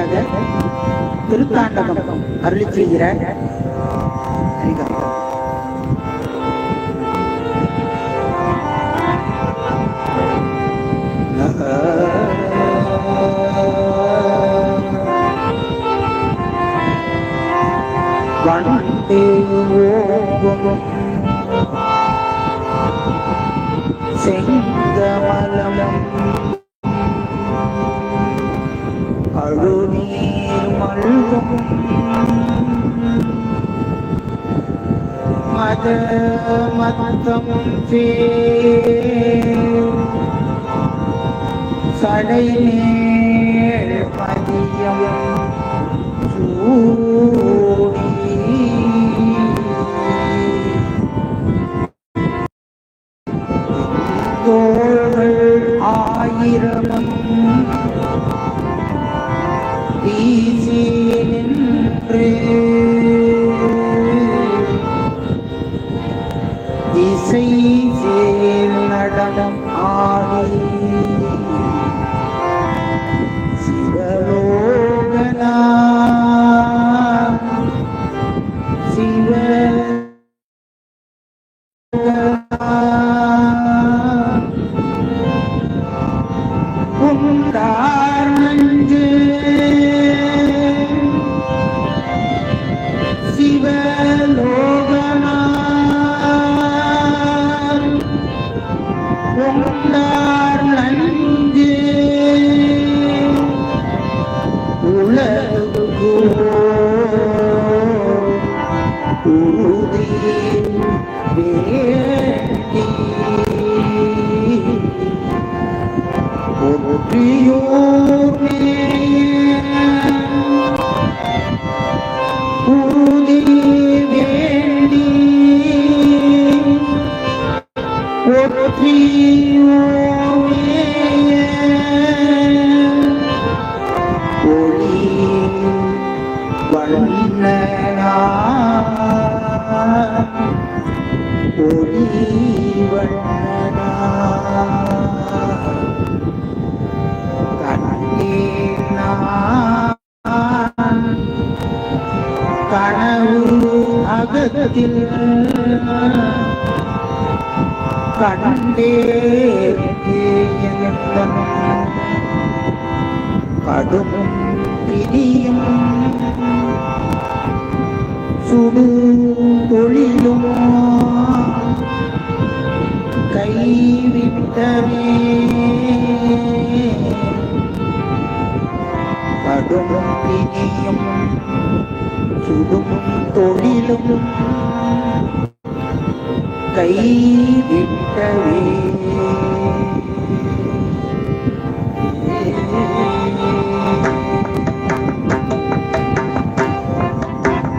வழியாக திருத்தாண்டகம் அருளி செய்கிற ஹரிகரம். வண்டே متمتم فيه سعديني இசை சேல் நடனம். Hãy subscribe அகத்தில் கண்டே கடும் பிரியும் சுடு தொழிலும் கைவிட்டவே கடும் பிரியும் சுடும் தொழிலும் கைவிட்டவே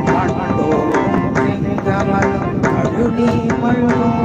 மண்டோம் செங்கமலம் அழுடி மழும்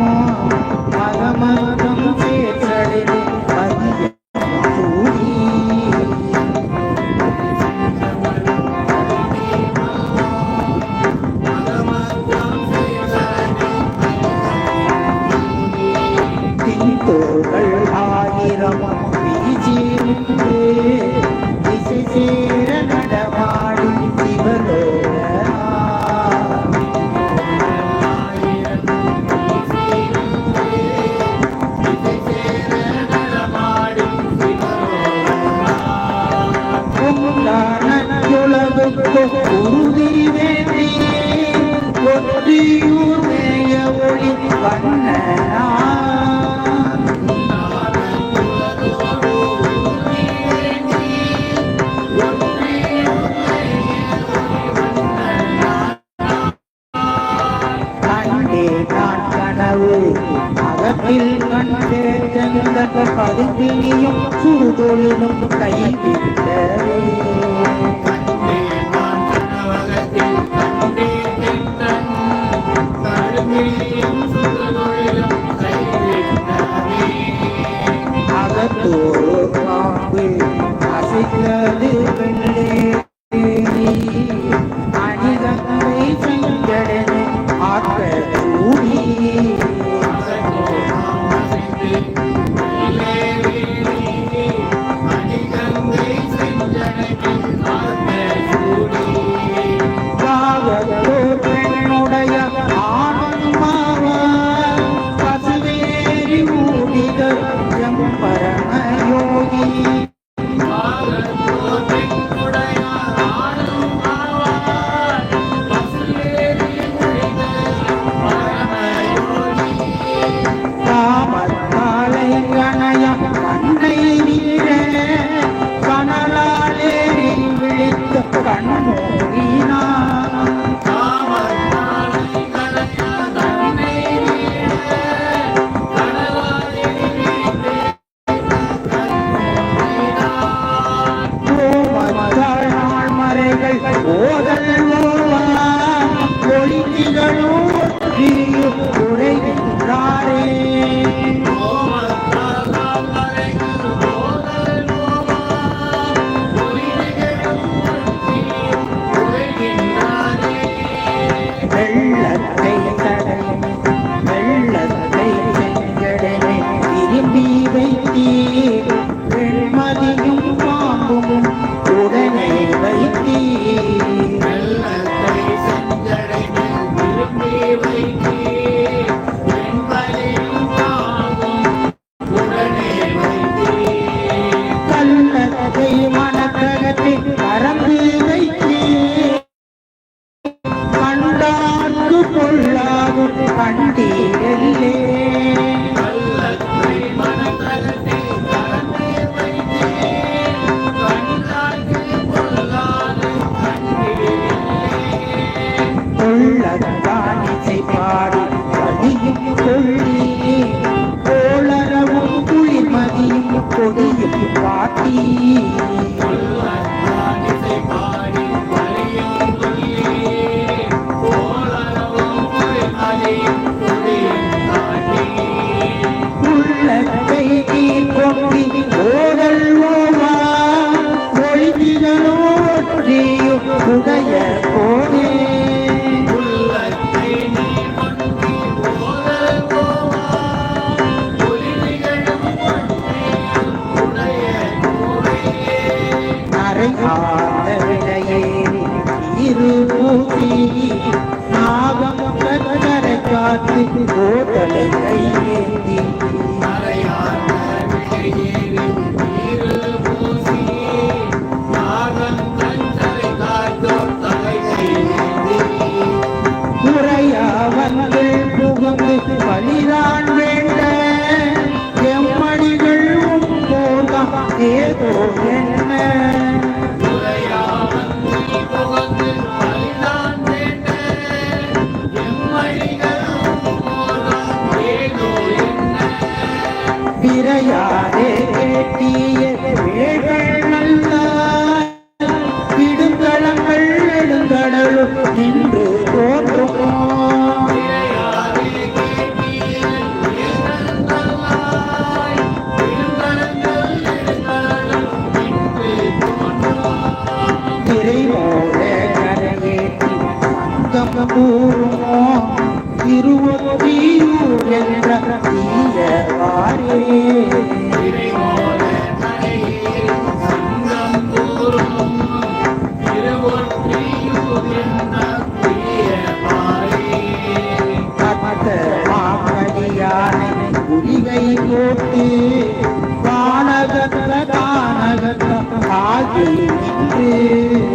கண்டே சென்ற பதுங்கினியும் சுடுதொழிலும் கைவிட்டவே அகத்தோடு பாம்பு அசைக்கிறது Velleri Bánh. day and day and. baby. Ambigai போட்டு காணகத்த காணகத்த ஆகி நின்று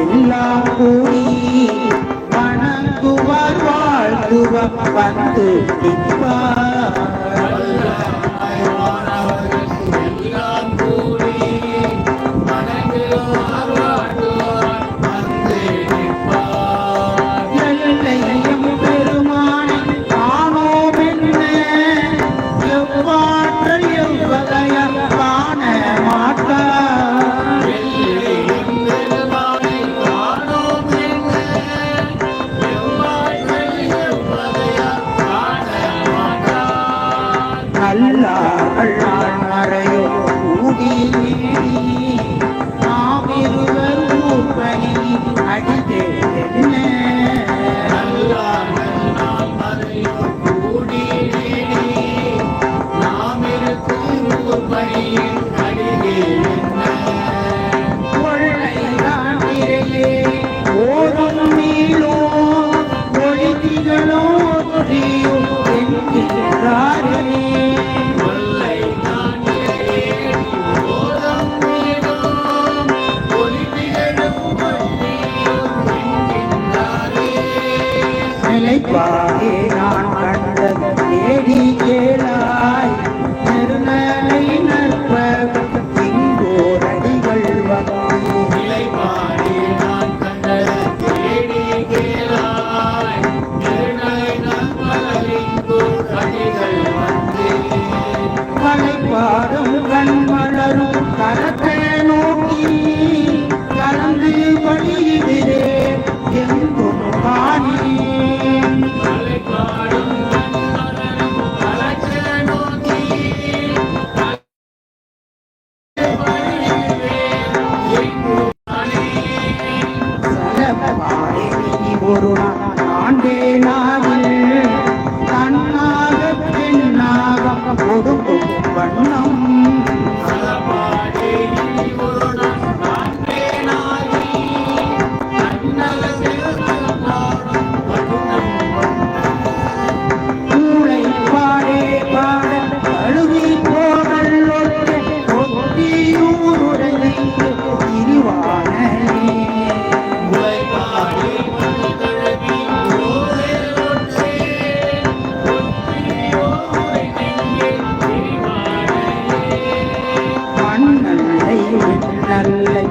எல்லாம் கூடி வணங்குவார் வாழ்த்துவம் வந்து நிற்பார். பாகே நான் கண்டது தேடியே.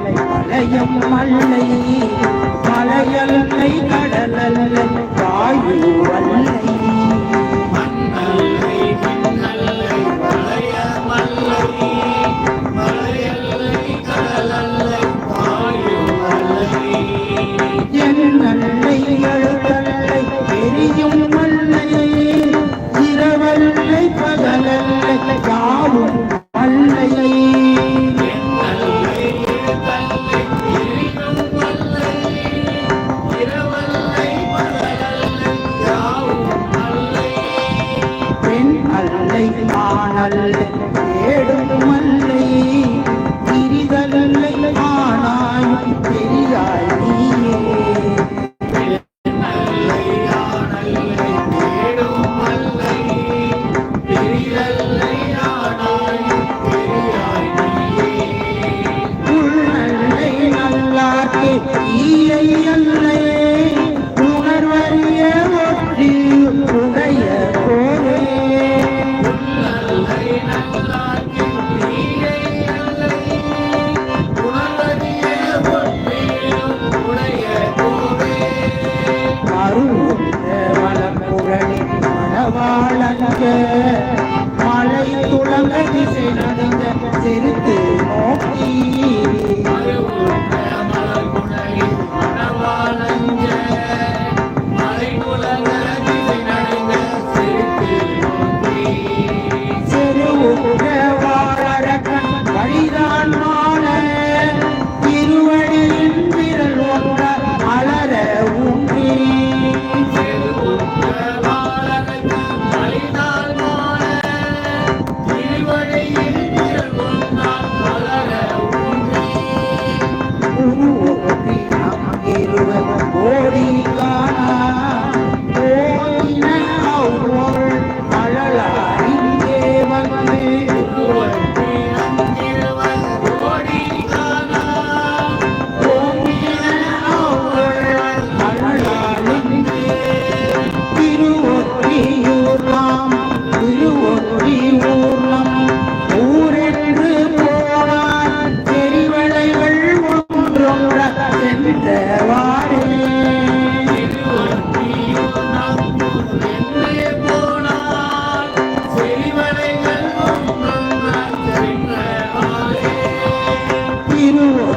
மலையம் மல்லை. மலையல்லை கடலல்லை வாயு அல்லை you.